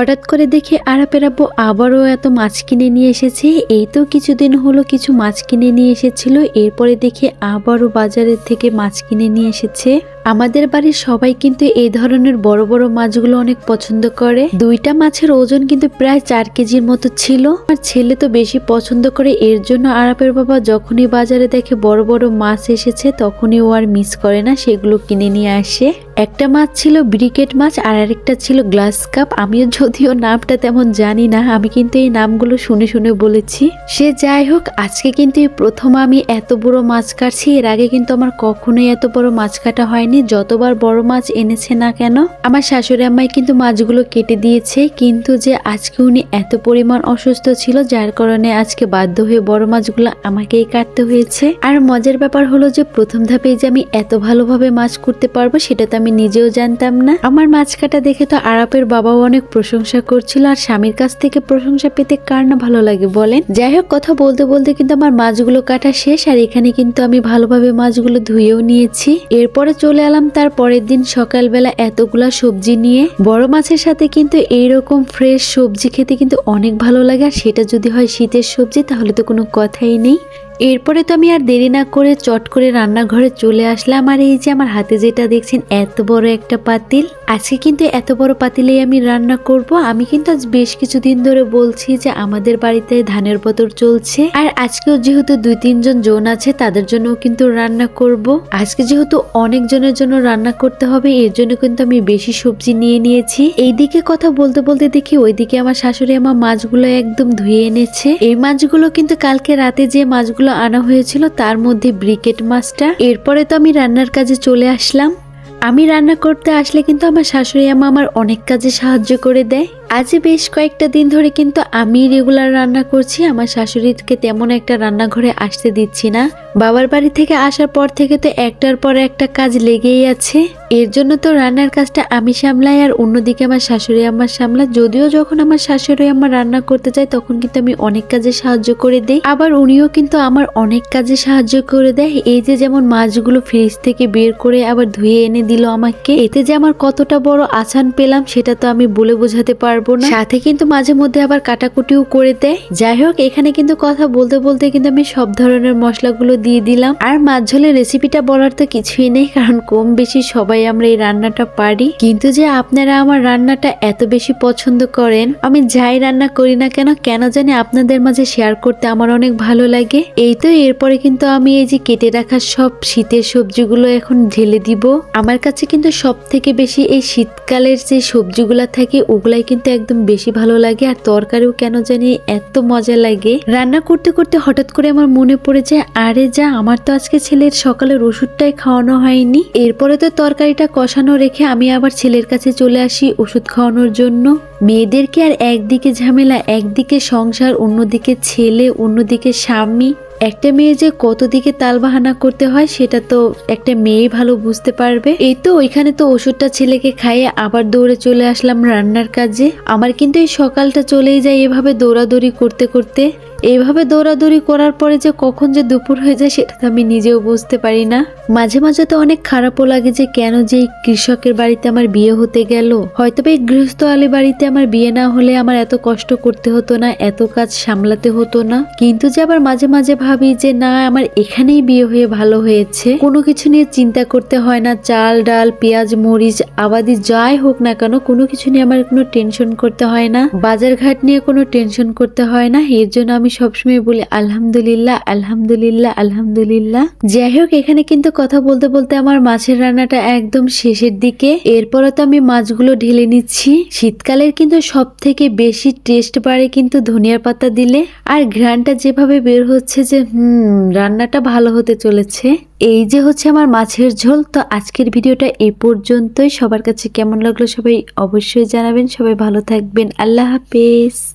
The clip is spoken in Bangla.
হঠাৎ করে দেখে আরাপের আব্বু আবারও এত মাছ কিনে নিয়ে এসেছে। এই তো কিছুদিন হলো কিছু মাছ কিনে নিয়ে এসেছিল। এরপরে দেখে আবারও বাজারের থেকে মাছ কিনে নিয়ে এসেছে। আমাদের বাড়ির সবাই কিন্তু এই ধরনের বড় বড় মাছগুলো অনেক পছন্দ করে। দুইটা মাছের ওজন কিন্তু প্রায় চার কেজির মতো ছিল। আর ছেলে তো বেশি পছন্দ করে, এর জন্য আরাপের বাবা যখনই বাজারে দেখে বড় বড় মাছ এসেছে, তখনই ও আর মিস করে না, সেগুলো কিনে নিয়ে আসে। একটা মাছ ছিল ব্রিকেট মাছ আর আরেকটা ছিল গ্লাস কাপ। আমিও যদিও নামটা তেমন জানি না, আমি কিন্তু এই নামগুলো শুনে শুনে বলেছি। সে যাই হোক, আজকে কিন্তু এই প্রথম আমি এত বড় মাছ কাটছি, এর আগে কিন্তু আমার কখনোই এত বড় মাছ কাটা হয়নি। যতবার বড় মাছ এনেছে না কেন, আমার শাশুড়ি আম্মাই কিন্তু মাছগুলো কেটে দিয়েছে, কিন্তু যে আজকে উনি এত পরিমাণ অসুস্থ ছিল, যার কারণে আজকে বাধ্য হয়ে বড় মাছগুলো আমাকেই কাটতে হয়েছে। আর মজার ব্যাপার হলো যে প্রথম ধাপে যে আমি এত ভালোভাবে মাছ করতে পারব, সেটা তো আমি নিজেও জানতাম না। আমার মাছ কাটা দেখে তো আরাপের বাবাও অনেক প্রশংসা করছিল আর স্বামীর কাছ থেকে প্রশংসা পেতে কার না ভালো লাগে বলেন? যাই হোক, কথা বলতে বলতে কিন্তু আমার মাছগুলো কাটা শেষ আর এখানে কিন্তু আমি ভালোভাবে মাছগুলো ধুয়েও নিয়েছি। এরপরে চলে এলাম তার পরের দিন সকালবেলা এতগুলা সবজি নিয়ে। বড় মাছের সাথে কিন্তু এইরকম ফ্রেশ সবজি খেতে কিন্তু অনেক ভালো লাগে আর সেটা যদি হয় শীতের সবজি তাহলে তো কোনো কথাই নেই। এরপরে তো আমি আর দেরি না করে চট করে রান্নাঘরে চলে আসলাম আর এই যে আমার হাতে যেটা দেখছেন এত বড় একটা পাতিল। আজকে কিন্তু এত বড় পাতিলেই আমি রান্না করব। আমি কিন্তু আজ বেশ কিছুদিন ধরে বলছি যে আমাদের বাড়িতে ধানের বতর চলছে। আর আজকেও যেহেতু দুই, তিনজন জন আছে, তাদের জন্য কিন্তু রান্না করব। আজকে যেহেতু অনেক জনের জন্য রান্না করতে হবে, এর জন্য কিন্তু আমি বেশি সবজি নিয়ে নিয়েছি। এইদিকে কথা বলতে বলতে দেখি ওইদিকে আমার শাশুড়ি আমার মাছগুলো একদম ধুয়ে এনেছে। এই মাছগুলো কিন্তু কালকে রাতে যে মাছগুলো আনা হয়েছিল, তার মধ্যে ব্রিকেট মাছটা। এরপরে তো আমি রান্নার কাজে চলে আসলাম। আমি রান্না করতে আসলে কিন্তু আমার শাশুড়ি আমা আমার অনেক কাজে সাহায্য করে দেয়। আজ বেশ কয়েকটা দিন ধরে কিন্তু আমি রেগুলার রান্না করছি। আমার শাশুড়িকে তেমন একটা রান্নাঘরে আসতে দিচ্ছি না। বাবার বাড়ি থেকে আসার পর থেকে তো একটার পর একটা কাজ লেগেই আছে। এর জন্য তো রান্নার কাজটা আমি সামলাই আর অন্যদিকে আমার শাশুড়ি আমার সামলা যদিও যখন আমার শাশুড়ি আমার রান্না করতে যায়, তখন কিন্তু আমি অনেক কাজে সাহায্য করে দেই। আবার উনিও কিন্তু আমার অনেক কাজে সাহায্য করে দেয়। এই যে যেমন মাছগুলো ফ্রিজ থেকে বের করে আবার ধুয়ে এনে দিল আমাকে, এতে যে আমার কতটা বড় আছান পেলাম, সেটা তো আমি বলে বোঝাতে পারব না। সাথে কিন্তু মাঝে মধ্যে আবার কাটাকুটিও করে দেয়। যাই হোক, এখানে কিন্তু কথা বলতে বলতে কিন্তু আমি সব ধরনের মশলাগুলো দিয়ে দিলাম। আর মাছ ঝোলের রেসিপিটা বলার তো কিছুই নেই, কারণ কম বেশি সবাই আমরা এই রান্নাটা পারি। কিন্তু যে আপনারা আমার রান্নাটা এত বেশি পছন্দ করেন, আমি যাই রান্না করি না কেন কেন জানি আপনাদের মাঝে শেয়ার করতে আমার অনেক ভালো লাগে। এই তো, এরপরে কিন্তু আমি এই যে কেটে রাখা সব শীতের সবজিগুলো এখন ঢেলে দিব। আমার কাছে কিন্তু সব থেকে বেশি এই শীতকালের যে সবজিগুলা থাকে, ওগুলাই কিন্তু একদম বেশি ভালো লাগে আর তরকারিও কেন জানি এত মজা লাগে। রান্না করতে করতে হঠাৎ করে আমার মনে পড়ে যায়, আরে যা, আমার তো আজকে ছেলের সকালের ওষুধটাই খাওয়ানো হয়নি। এরপরে তো তরকারিটা কষানো রেখে আমি আবার ছেলের কাছে চলে আসি ওষুধ খাওয়ানোর জন্য। মেয়েদেরকে আর একদিকে ঝামেলা, একদিকে সংসার, অন্যদিকে ছেলে, অন্যদিকে স্বামী। একটা মেয়ে যে কত দিকে তালবাহানা করতে হয়, সেটা তো একটা মেয়ে ভালো বুঝতে পারবে। এই তো ওইখানে তো ওষুধটা ছেলেকে খাইয়ে আবার দৌড়ে চলে আসলাম রান্নার কাজে। আমার কিন্তু এই সকালটা চলেই যায় এভাবে দৌড়াদৌড়ি করতে করতে। এইভাবে দৌড়াদৌড়ি করার পরে যে কখন যে দুপুর হয়ে যায় সেটা তো আমি নিজেও বুঝতে পারি না। মাঝে মাঝে তো অনেক খারাপও লাগে যে কেন যে এই কৃষকের বাড়িতে আমার বিয়ে হতে গেল। হয়তো এই গৃহস্থ আলী বাড়িতে আমার বিয়ে না হলে আমার এত কষ্ট করতে হতো না, এত কাজ সামলাতে হতো না। কিন্তু যে আবার মাঝে মাঝে ভাবি যে না, আমার এখানেই বিয়ে হয়ে ভালো হয়েছে। কোনো কিছু নিয়ে চিন্তা করতে হয় না, চাল, ডাল, পেঁয়াজ, মরিচ, আবাদি যাই হোক না কেন, কোনো কিছু নিয়ে আমার কোনো টেনশন করতে হয় না। বাজার ঘাট নিয়ে কোনো টেনশন করতে হয় না। এর জন্য আমি সবসময় বলি, আলহামদুলিল্লাহ আলহামদুলিল্লাহ আলহামদুলিল্লাহ। যাই হোক, এখানে কিন্তু কথা বলতে বলতে আমার মাছের রান্নাটা একদম শেষের দিকে। এরপরে তো আমি মাছগুলো ঢেলে নিচ্ছি। শীতকালের কিন্তু সব থেকে বেশি টেস্ট বাড়ে কিন্তু ধনিয়ার পাতা দিলে। আর ঘ্রানটা যেভাবে বের হচ্ছে যে, হুম, রান্নাটা ভালো হতে চলেছে। এই যে হচ্ছে আমার মাছের ঝোল, তো আজকের ভিডিওটা এই পর্যন্তই। সবার কাছে কেমন লাগল সবাই অবশ্যই জানাবেন। সবাই ভালো থাকবেন। আল্লাহ হাফেজ।